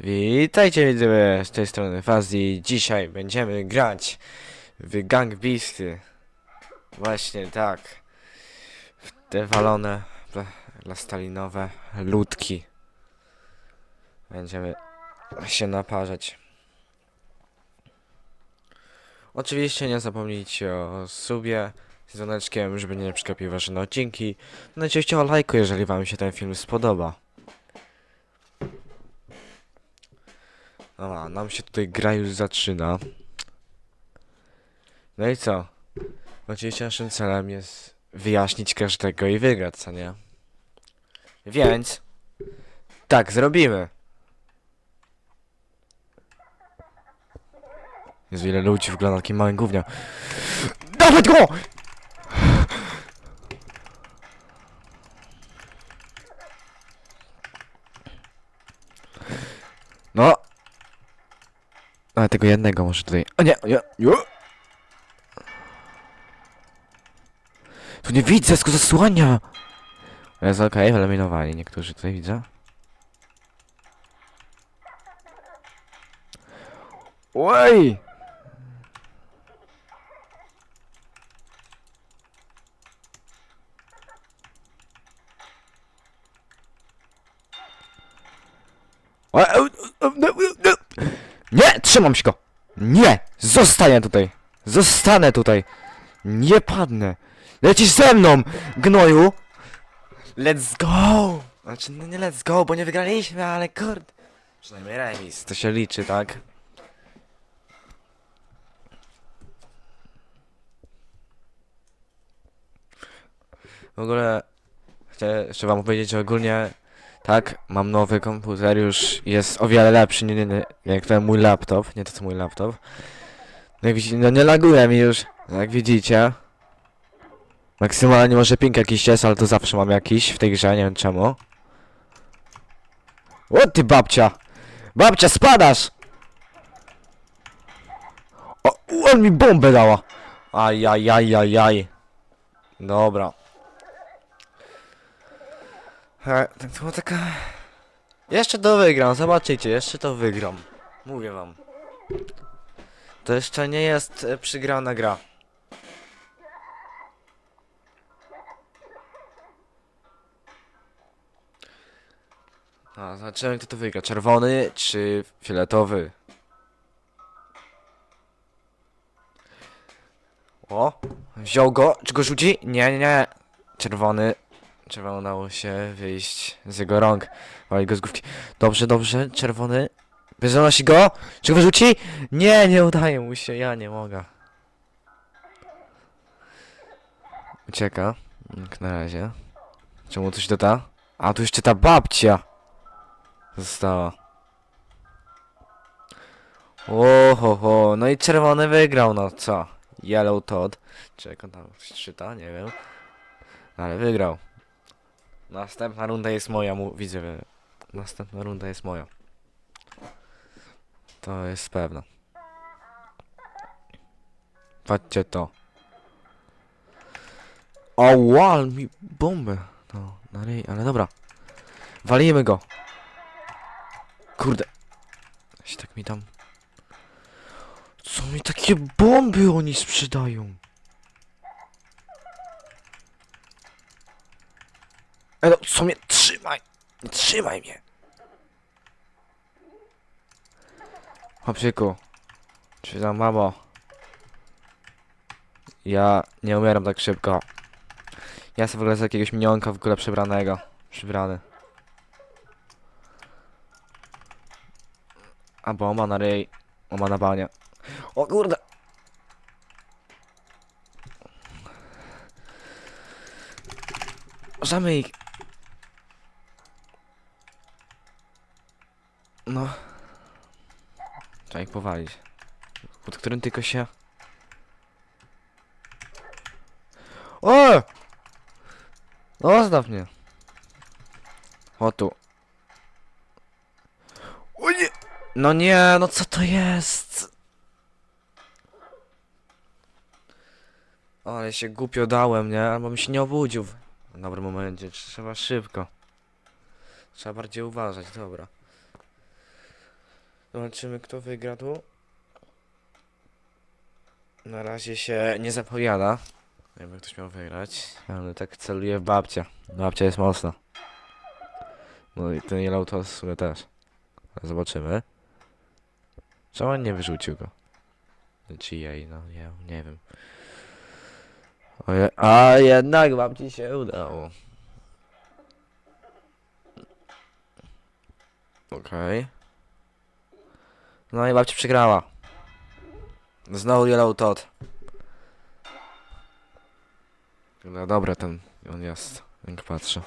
Witajcie widzowie z tej strony Fazji. Dzisiaj będziemy grać w Gang Beasty. Właśnie tak. W te walone plastalinowe ludki. Będziemy się naparzać. Oczywiście nie zapomnijcie o subie z dzwoneczkiem, żeby nie przegapić wasze odcinki. No i oczywiście o lajku, jeżeli wam się ten film spodoba. Dobra, nam się tutaj gra już zaczyna. No i co? Oczywiście naszym celem jest wyjaśnić każdego i wygrać, co nie? Więc... Tak, zrobimy! Jezu, ile ludzi wygląda takim małym gównia. Dawać go! Ale tego jednego może tutaj. O nie, o nie, nie. Tu nie widzę, skoro zasłania. Jest okej, wyeliminowali niektórzy tutaj widzę. Oj! O, e, e, e, e, Nie, trzymam się go! Nie! Zostaję tutaj! Zostanę tutaj! Nie padnę! Lecisz ze mną, gnoju! Let's go! Znaczy, no nie let's go, bo nie wygraliśmy, ale kurde... Przynajmniej remis, to się liczy, tak? W ogóle... Chcę jeszcze wam powiedzieć, że ogólnie... Tak, mam nowy komputer, już jest o wiele lepszy, nie, nie, jak ten mój laptop, nie to co mój laptop. No jak widzicie, no nie laguje mi już, jak widzicie. Maksymalnie może ping jakiś jest, ale to zawsze mam jakiś w tej grze, nie wiem czemu. O ty babcia! Babcia, spadasz! O, on mi bombę dała! Ajajajajaj. Dobra. Tak to była taka... Jeszcze to wygram, zobaczycie, jeszcze to wygram. Mówię wam. To jeszcze nie jest e, przygrana gra. A, zobaczymy kto to wygra. Czerwony czy fioletowy? O! Wziął go. Czy go rzuci? Nie, nie, nie. Czerwony. Czerwony udało się wyjść z jego rąk. Wali go z główki. Dobrze, dobrze. Czerwony. Wyzanosi go. Czy go wyrzuci? Nie, nie udaje mu się. Ja nie mogę. Ucieka. Jak na razie. Czemu coś doda? A tu jeszcze ta babcia. Została. Oho, ho. no i czerwony wygrał, no co? Yellow Todd. Czy on tam coś czyta? Nie wiem. Ale wygrał. Następna runda jest moja, mu widzę. Następna runda jest moja. To jest pewne. Patrzcie to. O, mi bombę. No, ale dobra. Walimy go. Kurde. Się tak mi tam... Co mi takie bomby oni sprzedają? E no, co mnie... Trzymaj! Trzymaj mnie! Chłopczyku. Czy tam mamo? Ja nie umieram tak szybko. Ja sobie w ogóle z jakiegoś minionka w ogóle przebranego. Przybrany. A bomba na ryj. Bomba na banie. O kurde! Możemy No. Trzeba powalić. Pod którym tylko się... O! Zostaw mnie. O tu. O nie! No nie, no co to jest? Ale się głupio dałem, nie? Albo mi się nie obudził w dobrym momencie. Trzeba szybko. Trzeba bardziej uważać, dobra. Zobaczymy kto wygra tu. Na razie się nie zapowiada. Jakby ktoś miał wygrać. Ale tak celuje w babcia. Babcia jest mocna. No i ten Yellow to w też. Zobaczymy. Czemu on nie wyrzucił go? Czy jej, no nie, nie wiem. Oje, a jednak babci się udało. Okej. No i babcia przegrała. Znowu Yellow Todd. No dobra, ten on jest, jak patrzę.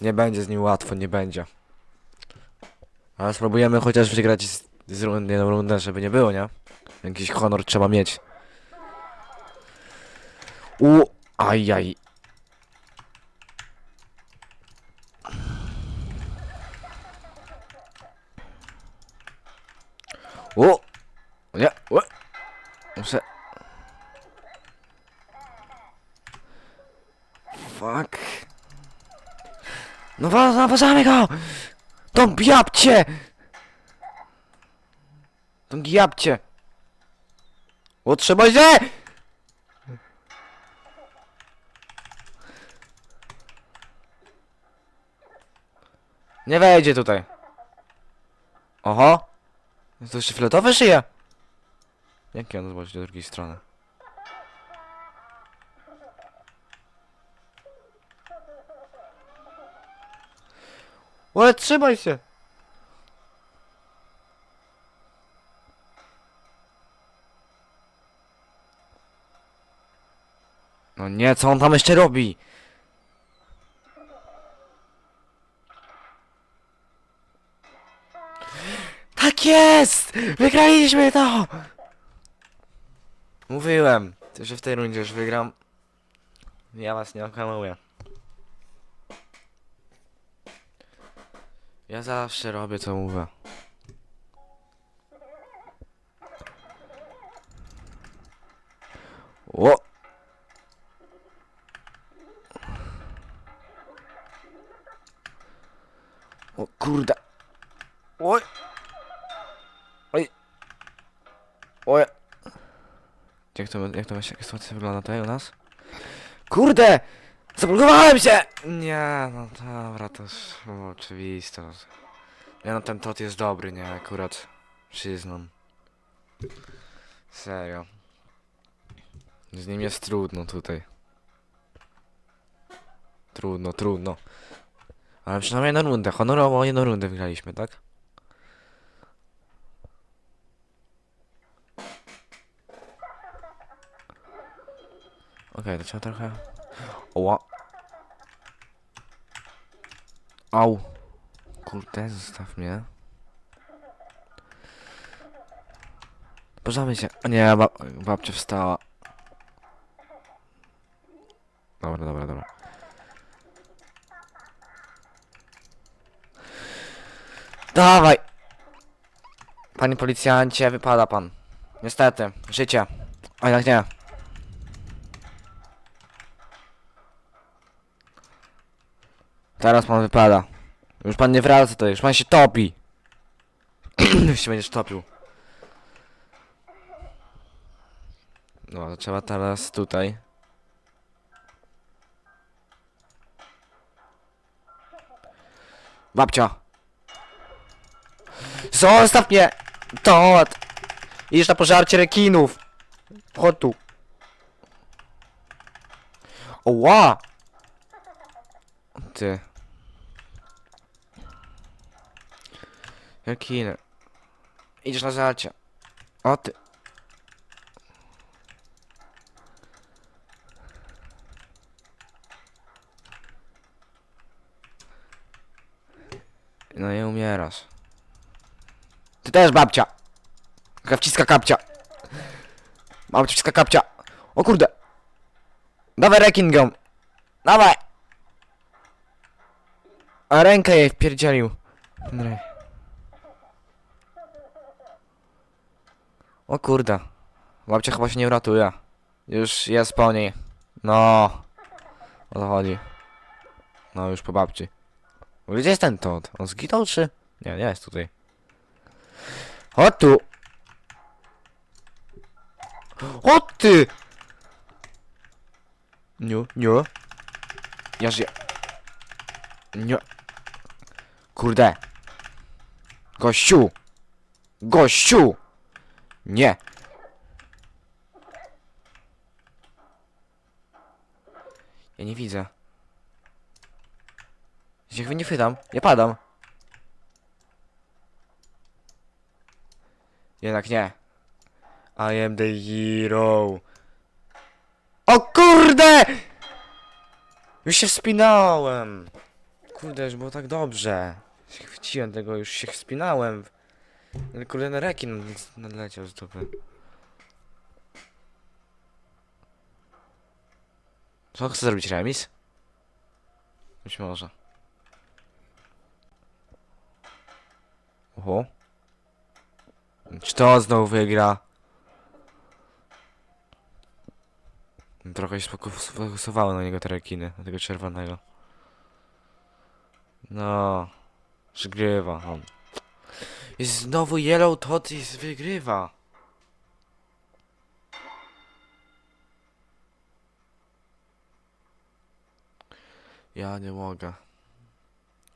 Nie będzie z nim łatwo, nie będzie. Ale spróbujemy chociaż wygrać z, z rundy jedną rundę, żeby nie było, nie? Jakiś honor trzeba mieć. U, ajaj. O! Nie, o! Muszę... Fuck. No naważamy go! Tą giapcie! Tą giapcie! Utrzymaj się! Nie wejdzie tutaj. Oho. To jeszcze fioletowe szyje. Jakie on zobaczyć do drugiej strony? Ale trzymaj się! No nie, co on tam jeszcze robi? Jest! Wygraliśmy to! Mówiłem, że w tej rundzie już wygram. Ja was nie okamuję. Ja zawsze robię co mówię. O! O kurde. Oj. Oj. Jak to, jak to, jak sytuacja wygląda tutaj u nas? Kurde! Zablokowałem się! Nie, no dobra, to już oczywiste. Nie no, ten tot jest dobry, nie, akurat. Przyznam. Serio. Z nim jest trudno tutaj. Trudno, trudno. Ale przynajmniej jedną rundę, honorowo jedną rundę wygraliśmy, tak? Okej, to trzeba trochę... Oła. Au. Kurde, zostaw mnie. Pożamy się. O nie, ba babcia wstała. Dobra, dobra, dobra. Dawaj! Panie policjancie, wypada pan. Niestety, życie. A jak nie. Teraz pan wypada. Już pan nie wraca tutaj, już pan się topi. już się będziesz topił. No, to trzeba teraz tutaj. Babcia! Zostaw mnie! To! Idziesz na pożarcie rekinów! Chodź tu! Oła! Ty. Jaki Idziesz na żarcie. O ty. No i umierasz. Ty też babcia. Kawciska kapcia. Babcia wciska kapcia. O kurde. Dawaj rekin ją. Dawaj. A rękę jej wpierdzielił. Andrzej. O kurde. Babcia chyba się nie uratuje. Już jest po niej. No. O to chodzi. No już po babci. Gdzie jest ten Todd? On zginął czy? Nie, nie jest tutaj. O tu! O ty! Nie, nie. Ja żyję. Nie. Kurde. Gościu! Gościu! Nie. Ja nie widzę. Ja się nie chwytam. Ja padam. Jednak nie. I am the hero. O kurde! Już się wspinałem. Kurde, już było tak dobrze. Chwyciłem tego, już się wspinałem. Ale kurde, na rekin nadleciał z dupy. Co chce zrobić remis? Być może. Oho. Czy to znowu wygra? Trochę się sfokusowały na niego te rekiny, na tego czerwonego. No. Przegrywa on. Jest znowu Yellow i wygrywa. Ja nie mogę.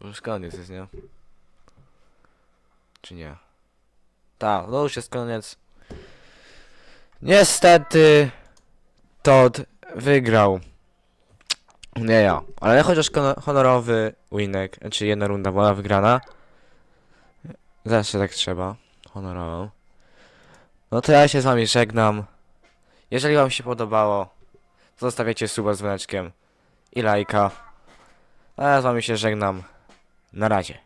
Już koniec jest, nie? Czy nie? Tak, no już jest koniec. Niestety Todd wygrał. Nie ja, ale chociaż honorowy winek, znaczy jedna runda była wygrana. Zawsze tak trzeba. Honorową. No to ja się z wami żegnam. Jeżeli wam się podobało, zostawiacie suba z dzwoneczkiem i lajka. A ja z wami się żegnam. Na razie.